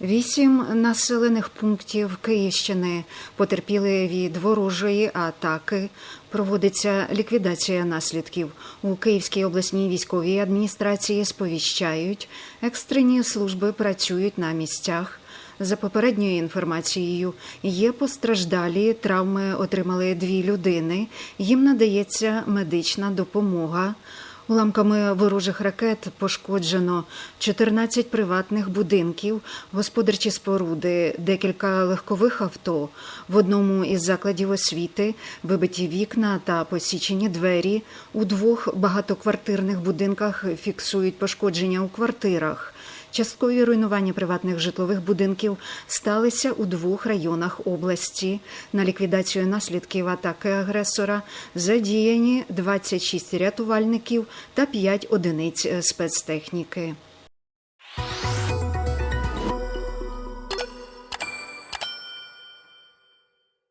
Вісім населених пунктів Київщини потерпіли від ворожої атаки. Проводиться ліквідація наслідків. У Київській обласній військовій адміністрації сповіщають, екстрені служби працюють на місцях. За попередньою інформацією, є постраждалі, травми отримали дві людини. Їм надається медична допомога. Уламками ворожих ракет пошкоджено 14 приватних будинків, господарчі споруди, декілька легкових авто. В одному із закладів освіти вибиті вікна та посічені двері. У двох багатоквартирних будинках фіксують пошкодження у квартирах. Часткові руйнування приватних житлових будинків сталися у двох районах області. На ліквідацію наслідків атаки агресора задіяні 26 рятувальників та 5 одиниць спецтехніки.